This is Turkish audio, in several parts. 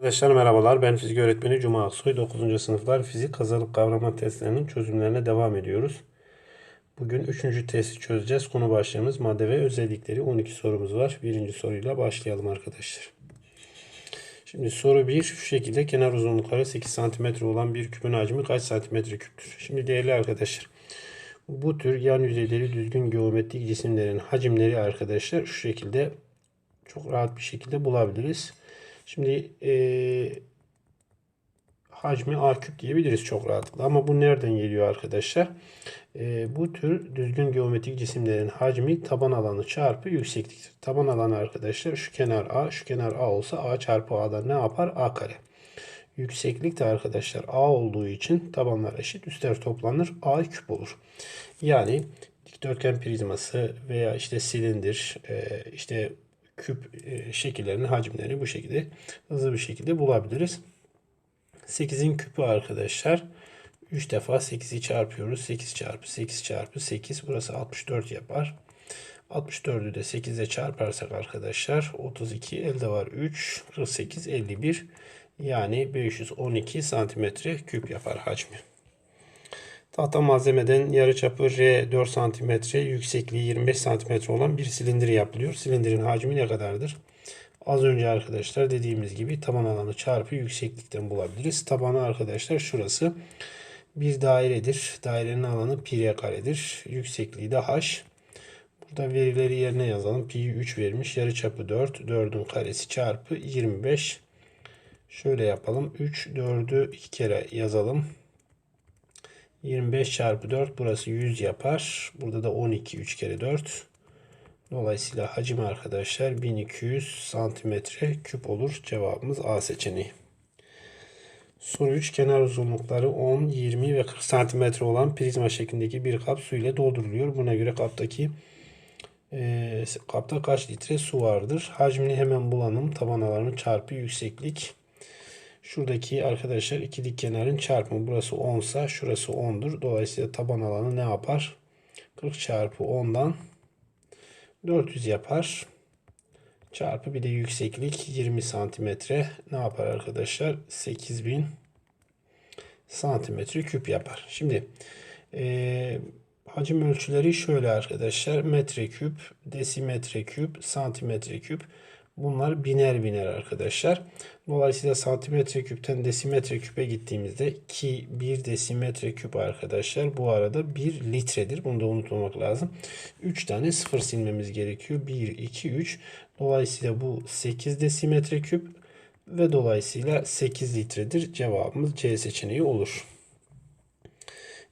Arkadaşlar merhabalar. Ben fizik öğretmeni Cuma Aksoy. 9. sınıflar fizik kazanıp kavrama testlerinin çözümlerine devam ediyoruz. Bugün 3. testi çözeceğiz. Konu başlığımız madde ve özellikleri. 12 sorumuz var. Birinci soruyla başlayalım arkadaşlar. Şimdi soru 1 şu şekilde kenar uzunlukları 8 cm olan bir küpün hacmi kaç santimetre küptür? Şimdi değerli arkadaşlar bu tür yan yüzeyleri düzgün geometrik cisimlerin hacimleri arkadaşlar şu şekilde çok rahat bir şekilde bulabiliriz. Şimdi e, hacmi a küp diyebiliriz çok rahatlıkla. Ama bu nereden geliyor arkadaşlar? E, bu tür düzgün geometrik cisimlerin hacmi taban alanı çarpı yüksekliktir. Taban alanı arkadaşlar şu kenar a, şu kenar a olsa a çarpı a'dan ne yapar? a kare. Yükseklik de arkadaşlar a olduğu için tabanlar eşit üstler toplanır a küp olur. Yani dikdörtgen prizması veya işte silindir, e, işte küp e, şekillerinin hacimlerini bu şekilde hızlı bir şekilde bulabiliriz. 8'in küpü arkadaşlar 3 defa 8'i çarpıyoruz. 8 çarpı 8 çarpı 8 burası 64 yapar. 64'ü de 8'e çarparsak arkadaşlar 32 elde var 3 48 51 yani 512 santimetre küp yapar hacmi. Tahta malzemeden yarıçapı R 4 cm, yüksekliği 25 cm olan bir silindir yapılıyor. Silindirin hacmi ne kadardır? Az önce arkadaşlar dediğimiz gibi taban alanı çarpı yükseklikten bulabiliriz. Tabanı arkadaşlar şurası bir dairedir. Dairenin alanı pi r karedir. Yüksekliği de h. Burada verileri yerine yazalım. Pi'yi 3 vermiş. Yarıçapı 4. 4'ün karesi çarpı 25. Şöyle yapalım. 3, 4'ü 2 kere yazalım. 25 çarpı 4 burası 100 yapar. Burada da 12 3 kere 4. Dolayısıyla hacim arkadaşlar 1200 santimetre küp olur. Cevabımız A seçeneği. Soru 3 kenar uzunlukları 10, 20 ve 40 santimetre olan prizma şeklindeki bir kap su ile dolduruluyor. Buna göre kaptaki e, kapta kaç litre su vardır? Hacmini hemen bulalım. Taban alanı çarpı yükseklik. Şuradaki arkadaşlar iki dik kenarın çarpımı. Burası 10 sa şurası 10'dur. Dolayısıyla taban alanı ne yapar? 40 çarpı 10'dan 400 yapar. Çarpı bir de yükseklik 20 santimetre ne yapar arkadaşlar? 8000 santimetre küp yapar. Şimdi e, hacim ölçüleri şöyle arkadaşlar. Metre küp, desimetre küp, santimetre küp. Bunlar biner biner arkadaşlar. Dolayısıyla santimetre küpten desimetre küpe gittiğimizde ki 1 desimetre küp arkadaşlar bu arada 1 litredir. Bunu da unutmamak lazım. 3 tane sıfır silmemiz gerekiyor. 1, 2, 3. Dolayısıyla bu 8 desimetre küp ve dolayısıyla 8 litredir. Cevabımız C seçeneği olur.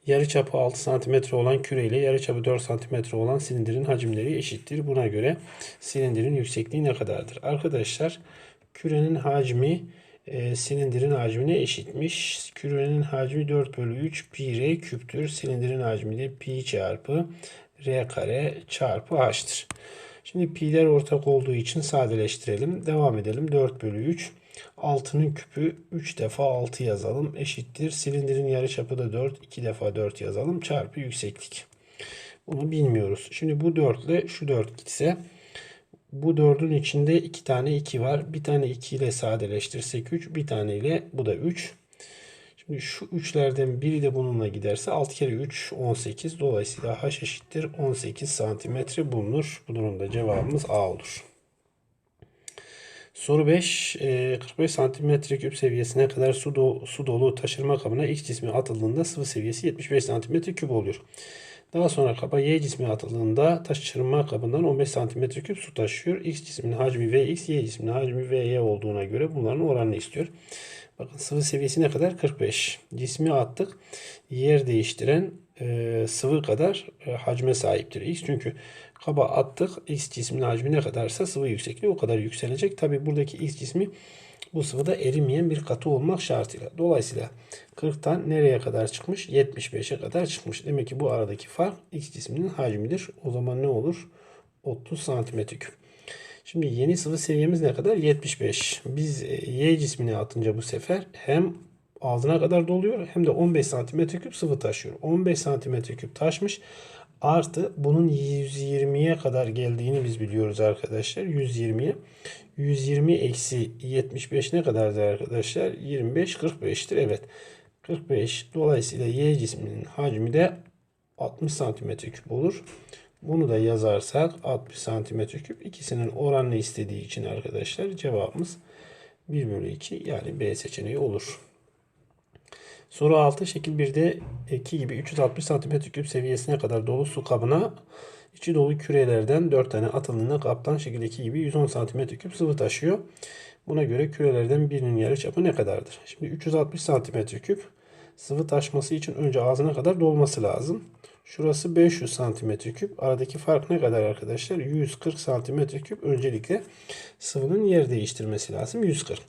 Yarıçapı 6 cm olan küre ile yarıçapı 4 cm olan silindirin hacimleri eşittir. Buna göre silindirin yüksekliği ne kadardır? Arkadaşlar kürenin hacmi e, silindirin hacmine eşitmiş. Kürenin hacmi 4 bölü 3 pi r küptür. Silindirin hacmi de pi çarpı r kare çarpı h'tır. Şimdi pi'ler ortak olduğu için sadeleştirelim. Devam edelim. 4 bölü 3 6'nın küpü 3 defa 6 yazalım. Eşittir. Silindirin yarıçapı da 4. 2 defa 4 yazalım. Çarpı yükseklik. Bunu bilmiyoruz. Şimdi bu 4 ile şu 4 gitse bu 4'ün içinde 2 tane 2 var. Bir tane 2 ile sadeleştirsek 3. Bir tane ile bu da 3. Şimdi şu 3'lerden biri de bununla giderse 6 kere 3 18. Dolayısıyla h eşittir 18 santimetre bulunur. Bu durumda cevabımız A olur. Soru 5. 45 santimetre küp seviyesine kadar su, do su dolu taşırma kabına X cismi atıldığında sıvı seviyesi 75 santimetre küp oluyor. Daha sonra kaba Y cismi atıldığında taşırma kabından 15 santimetre küp su taşıyor. X cisminin hacmi Vx, Y cisminin hacmi Vy olduğuna göre bunların oranını istiyor. Bakın sıvı seviyesi ne kadar? 45. Cismi attık. Yer değiştiren e, sıvı kadar e, hacme sahiptir X. Çünkü kaba attık. X cisminin hacmi ne kadarsa sıvı yüksekliği o kadar yükselecek. Tabi buradaki X cismi bu sıvıda erimeyen bir katı olmak şartıyla. Dolayısıyla 40'tan nereye kadar çıkmış? 75'e kadar çıkmış. Demek ki bu aradaki fark X cisminin hacmidir. O zaman ne olur? 30 santimetre küp. Şimdi yeni sıvı seviyemiz ne kadar? 75. Biz e, Y cismini atınca bu sefer hem ağzına kadar doluyor hem de 15 santimetre küp sıvı taşıyor. 15 santimetre küp taşmış. Artı bunun 120'ye kadar geldiğini biz biliyoruz arkadaşlar. 120'ye. 120 eksi 75 ne kadardır arkadaşlar? 25 45'tir. Evet. 45. Dolayısıyla Y cisminin hacmi de 60 santimetre küp olur. Bunu da yazarsak 60 santimetre küp. İkisinin oranını istediği için arkadaşlar cevabımız 1 bölü 2 yani B seçeneği olur. Soru 6 şekil 1'de 2 gibi 360 cm3 seviyesine kadar dolu su kabına içi dolu kürelerden 4 tane atıldığında kaptan şekil 2 gibi 110 cm3 sıvı taşıyor. Buna göre kürelerden birinin yarıçapı ne kadardır? Şimdi 360 cm3 sıvı taşması için önce ağzına kadar dolması lazım. Şurası 500 cm3. Aradaki fark ne kadar arkadaşlar? 140 cm3. Öncelikle sıvının yer değiştirmesi lazım. 140.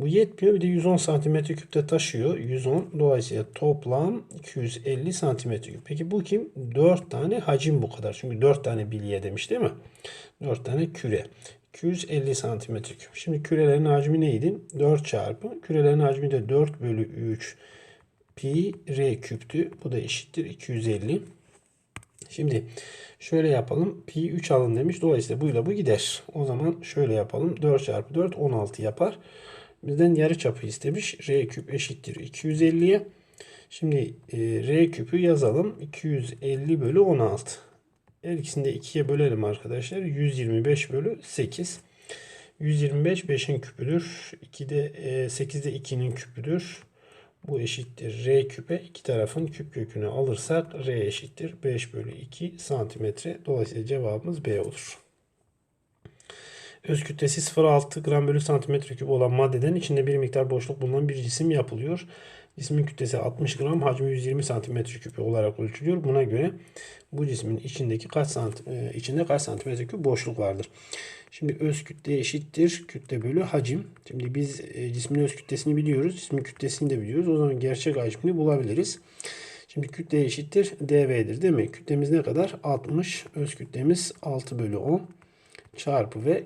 Bu yetmiyor. Bir de 110 santimetre küpte taşıyor. 110. Dolayısıyla toplam 250 santimetre küp. Peki bu kim? 4 tane hacim bu kadar. Çünkü 4 tane bilye demiş değil mi? 4 tane küre. 250 santimetre küp. Şimdi kürelerin hacmi neydi? 4 çarpı. Kürelerin hacmi de 4 bölü 3 pi r küptü. Bu da eşittir 250. Şimdi şöyle yapalım. Pi 3 alın demiş. Dolayısıyla buyla bu gider. O zaman şöyle yapalım. 4 çarpı 4 16 yapar. Bizden yarı çapı istemiş. R küp eşittir 250'ye. Şimdi e, R küpü yazalım. 250 bölü 16. Her ikisini de 2'ye bölelim arkadaşlar. 125 bölü 8. 125 5'in küpüdür. 2'de e, 8'de 2'nin küpüdür. Bu eşittir R küpe. iki tarafın küp kökünü alırsak R eşittir 5 bölü 2 santimetre. Dolayısıyla cevabımız B olur. Öz kütlesi 0.6 gram bölü santimetre küp olan maddeden içinde bir miktar boşluk bulunan bir cisim yapılıyor. Cismin kütlesi 60 gram, hacmi 120 santimetre küp olarak ölçülüyor. Buna göre bu cismin içindeki kaç sant e, içinde kaç santimetre küp boşluk vardır? Şimdi öz kütle eşittir kütle bölü hacim. Şimdi biz e, cismin öz kütlesini biliyoruz. Cismin kütlesini de biliyoruz. O zaman gerçek hacmini bulabiliriz. Şimdi kütle eşittir dv'dir değil mi? Kütlemiz ne kadar? 60. Öz kütlemiz 6 bölü 10 çarpı ve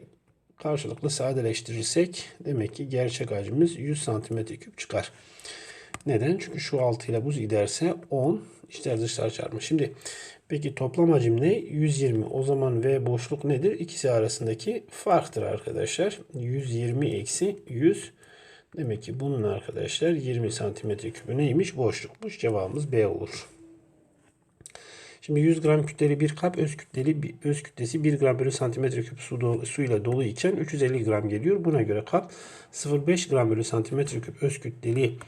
karşılıklı sadeleştirirsek demek ki gerçek hacmimiz 100 santimetre küp çıkar. Neden? Çünkü şu 6 ile bu giderse 10 içler dışlar çarpma. Şimdi peki toplam hacim ne? 120. O zaman V boşluk nedir? İkisi arasındaki farktır arkadaşlar. 120 eksi 100. Demek ki bunun arkadaşlar 20 santimetre küpü neymiş? Boşlukmuş. Cevabımız B olur. Şimdi 100 gram kütleli bir kap öz kütleli öz kütlesi 1 gram bölü santimetre küp su, dolu, su ile dolu iken 350 gram geliyor. Buna göre kap 0,5 gram bölü santimetre küp öz kütleli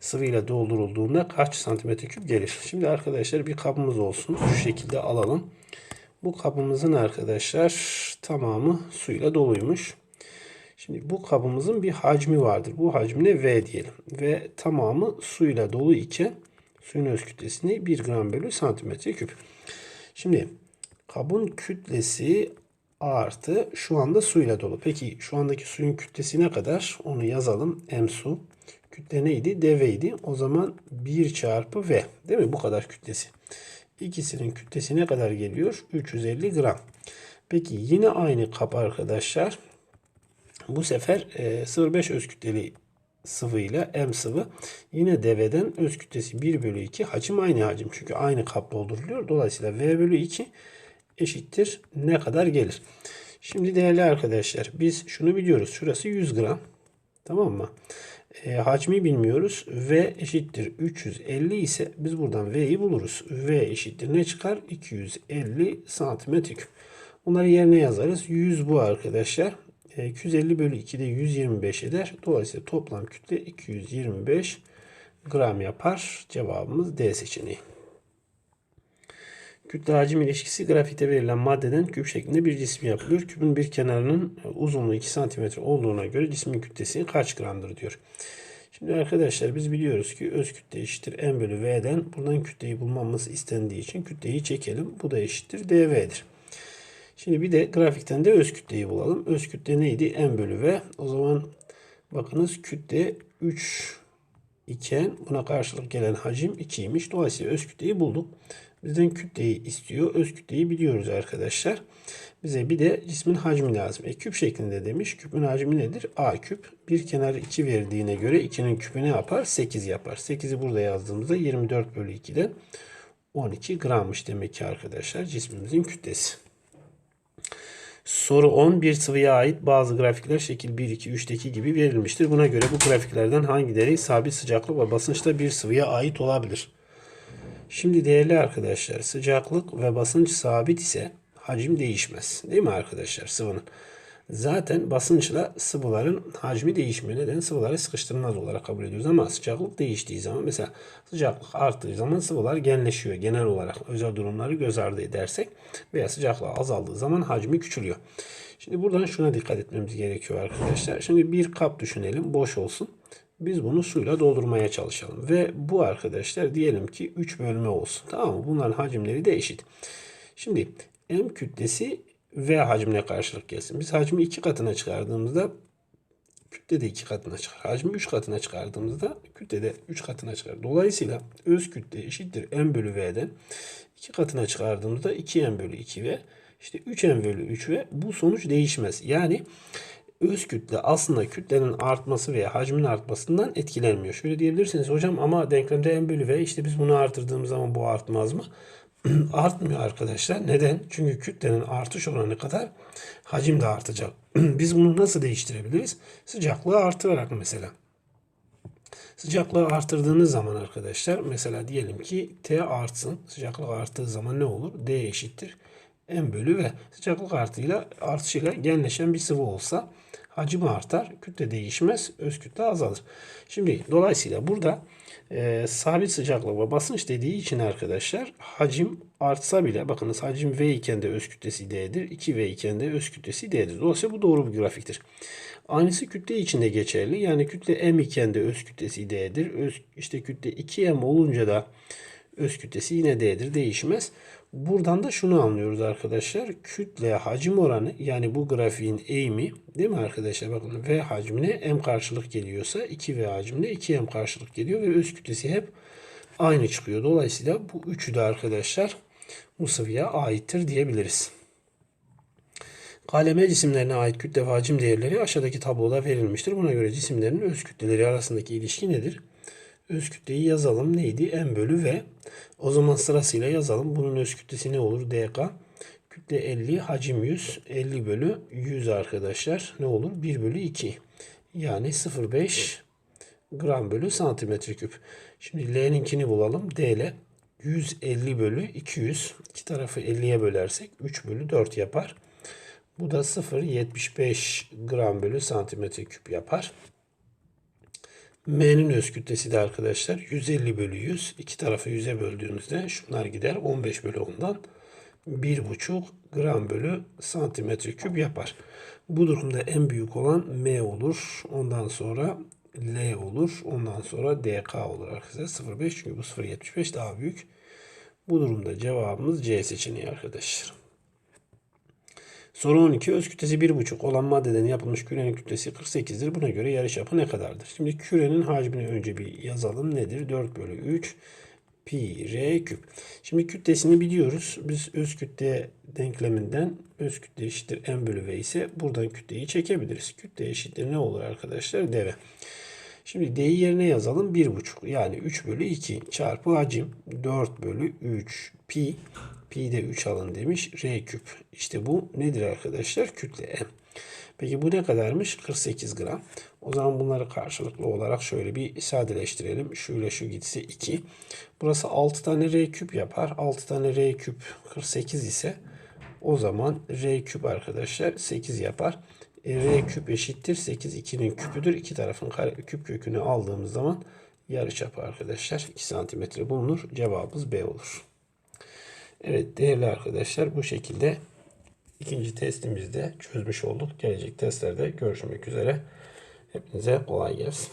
sıvı ile doldurulduğunda kaç santimetre küp gelir? Şimdi arkadaşlar bir kabımız olsun. Şu şekilde alalım. Bu kabımızın arkadaşlar tamamı suyla doluymuş. Şimdi bu kabımızın bir hacmi vardır. Bu hacmine V diyelim. Ve tamamı suyla dolu iken Suyun öz kütlesini 1 gram bölü santimetre küp. Şimdi kabın kütlesi artı şu anda suyla dolu. Peki şu andaki suyun kütlesi ne kadar? Onu yazalım. M su. Kütle neydi? dv'ydi. O zaman 1 çarpı V. Değil mi? Bu kadar kütlesi. İkisinin kütlesi ne kadar geliyor? 350 gram. Peki yine aynı kap arkadaşlar. Bu sefer 0,5 öz kütleli sıvıyla M sıvı yine deveden öz kütlesi 1 bölü 2 hacim aynı hacim. Çünkü aynı kap dolduruluyor. Dolayısıyla V bölü 2 eşittir ne kadar gelir? Şimdi değerli arkadaşlar biz şunu biliyoruz. Şurası 100 gram. Tamam mı? E, hacmi bilmiyoruz. V eşittir 350 ise biz buradan V'yi buluruz. V eşittir ne çıkar? 250 santimetre küp. Bunları yerine yazarız. 100 bu arkadaşlar. 250 e, bölü 2 de 125 eder. Dolayısıyla toplam kütle 225 gram yapar. Cevabımız D seçeneği. Kütle hacim ilişkisi grafikte verilen maddeden küp şeklinde bir cisim yapılıyor. Küpün bir kenarının uzunluğu 2 cm olduğuna göre cismin kütlesi kaç gramdır diyor. Şimdi arkadaşlar biz biliyoruz ki öz kütle eşittir m bölü v'den. Buradan kütleyi bulmamız istendiği için kütleyi çekelim. Bu da eşittir dv'dir. Şimdi bir de grafikten de öz kütleyi bulalım. Öz kütle neydi? M bölü V. O zaman bakınız kütle 3 iken buna karşılık gelen hacim 2'ymiş. Dolayısıyla öz kütleyi bulduk. Bizden kütleyi istiyor. Öz kütleyi biliyoruz arkadaşlar. Bize bir de cismin hacmi lazım. E, küp şeklinde demiş. Küpün hacmi nedir? A küp. Bir kenarı 2 verdiğine göre 2'nin küpü ne yapar? 8 yapar. 8'i burada yazdığımızda 24 bölü 2'den 12 grammış demek ki arkadaşlar cismimizin kütlesi. Soru 10. Bir sıvıya ait bazı grafikler şekil 1, 2, 3'teki gibi verilmiştir. Buna göre bu grafiklerden hangileri sabit sıcaklık ve basınçta bir sıvıya ait olabilir? Şimdi değerli arkadaşlar sıcaklık ve basınç sabit ise hacim değişmez. Değil mi arkadaşlar sıvının? Zaten basınçla sıvıların hacmi değişmiyor. Neden? Sıvıları sıkıştırılmaz olarak kabul ediyoruz ama sıcaklık değiştiği zaman mesela sıcaklık arttığı zaman sıvılar genleşiyor. Genel olarak özel durumları göz ardı edersek veya sıcaklığı azaldığı zaman hacmi küçülüyor. Şimdi buradan şuna dikkat etmemiz gerekiyor arkadaşlar. Şimdi bir kap düşünelim boş olsun. Biz bunu suyla doldurmaya çalışalım. Ve bu arkadaşlar diyelim ki 3 bölme olsun. Tamam mı? Bunların hacimleri de eşit. Şimdi M kütlesi V hacmine karşılık gelsin. Biz hacmi 2 katına çıkardığımızda kütle de 2 katına çıkar. Hacmi 3 katına çıkardığımızda kütle de 3 katına çıkar. Dolayısıyla öz kütle eşittir M bölü V'den 2 katına çıkardığımızda 2M bölü 2V işte 3M bölü 3V bu sonuç değişmez. Yani öz kütle aslında kütlenin artması veya hacmin artmasından etkilenmiyor. Şöyle diyebilirsiniz hocam ama denklemde m bölü v işte biz bunu artırdığımız zaman bu artmaz mı? Artmıyor arkadaşlar. Neden? Çünkü kütlenin artış oranı kadar hacim de artacak. biz bunu nasıl değiştirebiliriz? Sıcaklığı artırarak mesela. Sıcaklığı artırdığınız zaman arkadaşlar mesela diyelim ki T artsın. Sıcaklık arttığı zaman ne olur? D eşittir. M bölü V. Sıcaklık artıyla artışıyla genleşen bir sıvı olsa hacmi artar, kütle değişmez, öz kütle azalır. Şimdi dolayısıyla burada e, sabit sıcaklık ve basınç dediği için arkadaşlar hacim artsa bile bakınız hacim V iken de öz kütlesi D'dir. 2V iken de öz kütlesi D'dir. Dolayısıyla bu doğru bir grafiktir. Aynısı kütle için de geçerli. Yani kütle M iken de öz kütlesi D'dir. Öz, işte kütle 2M olunca da öz kütlesi yine D'dir. Değişmez. Buradan da şunu anlıyoruz arkadaşlar. Kütle hacim oranı yani bu grafiğin eğimi değil mi arkadaşlar? Bakın V hacmine M karşılık geliyorsa 2V hacmine 2M karşılık geliyor ve öz kütlesi hep aynı çıkıyor. Dolayısıyla bu üçü de arkadaşlar bu sıvıya aittir diyebiliriz. KLM cisimlerine ait kütle ve hacim değerleri aşağıdaki tabloda verilmiştir. Buna göre cisimlerin öz kütleleri arasındaki ilişki nedir? Öz kütleyi yazalım. Neydi? M bölü V. O zaman sırasıyla yazalım. Bunun öz kütlesi ne olur? DK. Kütle 50, hacim 100. 50 bölü 100 arkadaşlar. Ne olur? 1 bölü 2. Yani 0,5 gram bölü santimetre küp. Şimdi L'ninkini bulalım. D ile 150 bölü 200. İki tarafı 50'ye bölersek 3 bölü 4 yapar. Bu da 0,75 gram bölü santimetre küp yapar. M'nin öz kütlesi de arkadaşlar 150 bölü 100. İki tarafı 100'e böldüğünüzde şunlar gider. 15 bölü 10'dan 1,5 gram bölü santimetre küp yapar. Bu durumda en büyük olan M olur. Ondan sonra L olur. Ondan sonra DK olur arkadaşlar. 0,5 çünkü bu 0,75 daha büyük. Bu durumda cevabımız C seçeneği arkadaşlar. Soru 12. Öz kütlesi 1,5 olan maddeden yapılmış kürenin kütlesi 48'dir. Buna göre yarıçapı ne kadardır? Şimdi kürenin hacmini önce bir yazalım. Nedir? 4 bölü 3 pi r küp. Şimdi kütlesini biliyoruz. Biz öz kütle denkleminden öz kütle eşittir m bölü v ise buradan kütleyi çekebiliriz. Kütle eşittir ne olur arkadaşlar? dv. Şimdi d'yi yerine yazalım. 1,5 yani 3 bölü 2 çarpı hacim 4 bölü 3 pi pi de 3 alın demiş. R küp. İşte bu nedir arkadaşlar? Kütle M. Peki bu ne kadarmış? 48 gram. O zaman bunları karşılıklı olarak şöyle bir sadeleştirelim. Şöyle şu gitse 2. Burası 6 tane R küp yapar. 6 tane R küp 48 ise o zaman R küp arkadaşlar 8 yapar. E, R küp eşittir 8. 2'nin küpüdür. İki tarafın kare, küp kökünü aldığımız zaman yarıçapı arkadaşlar 2 santimetre bulunur. Cevabımız B olur. Evet değerli arkadaşlar bu şekilde ikinci testimizde çözmüş olduk. Gelecek testlerde görüşmek üzere. Hepinize kolay gelsin.